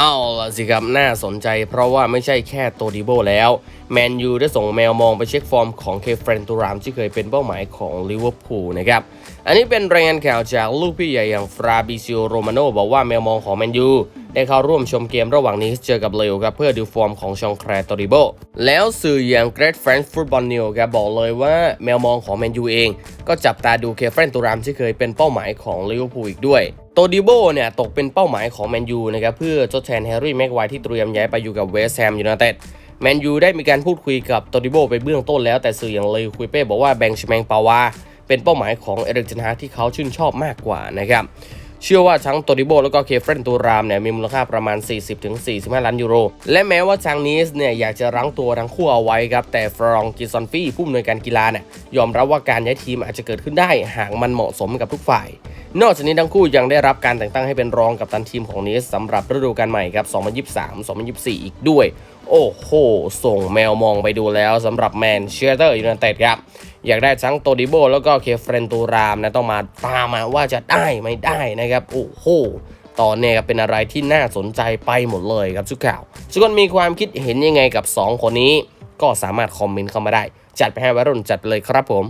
เอาละสิครับน่าสนใจเพราะว่าไม่ใช่แค่โตดิโบแล้ว แมนยูได้ส่งแมวมองไปเช็คฟอร์มของเคเฟรนตูรามที่เคยเป็นเป้าหมายของลิเวอร์พูลนะครับ อันนี้เป็นรายงานข่าวจากลูกพี่ใหญ่อย่างฟราบิซิโอโรมาโนบอกว่าแมวมองของแมนยูได้เข้าร่วมชมเกมระหว่างนี้เจอกับเลวครับเพื่อดูฟอร์มของชองแครโตดิโบ แล้วสื่ออย่าง Great French Football News ครับบอกเลยว่าแมวมองของแมนยูเอง ก็จับตาดูเคเฟรนตูรามที่เคยเป็นเป้าหมายของลิเวอร์พูลอีกด้วย ตดิโบเนี่ยตกเป็นเป้าหมายของแมนยูนะครับเพื่อทดแทนแฮร์รี่แม็กไวที่เตรียมย้ายไปอยู่กับเวสต์แฮมยูไนเต็ดแมนยูได้มีการพูดคุยกับโตดิโบไปเบื้องต้นแล้วแต่สื่ออย่างเลยคุยเป้บอกว่าแบงชแมงปาวาเป็นเป้าหมายของเอริกเจนฮาที่เขาชื่นชอบมากกว่านะครับ เชื่อว่าทั้งโตดิโบแล้วก็เคเฟรนตูรามเนี่ยมีมูลค่าประมาณ 40-45 ล้านยูโร และแม้ว่าทางนีสเนี่ยอยากจะรั้งตัวทั้งคู่เอาไว้ครับ แต่ฟรองกิซอนฟี่ผู้อำนวยการกีฬาเนี่ยยอมรับว่าการย้ายทีมอาจจะเกิดขึ้นได้หากมันเหมาะสมกับทุกฝ่าย นอกจากนี้ทั้งคู่ยังได้รับการแต่งตั้งให้เป็นรองกับตันทีมของนีสสำหรับฤดูกาลใหม่ครับ 2023-2024 อีกด้วย โอ้โห ส่งแมวมองไปดูแล้วสำหรับแมนเชสเตอร์ยูไนเต็ดครับอยากได้ทั้งโตดิโบแล้วก็เคเฟรนตูรามนะต้องมาตามมาว่าจะได้ไม่ได้นะครับโอ้โหตอนนี้ครับเป็นอะไรที่น่าสนใจไปหมดเลยครับทุกข่าวทุกคนมีความคิดเห็นยังไงกับ 2 คนนี้ ก็สามารถคอมเมนต์เข้ามาได้ จัดไปให้วัยรุ่นจัดไปเลยครับผม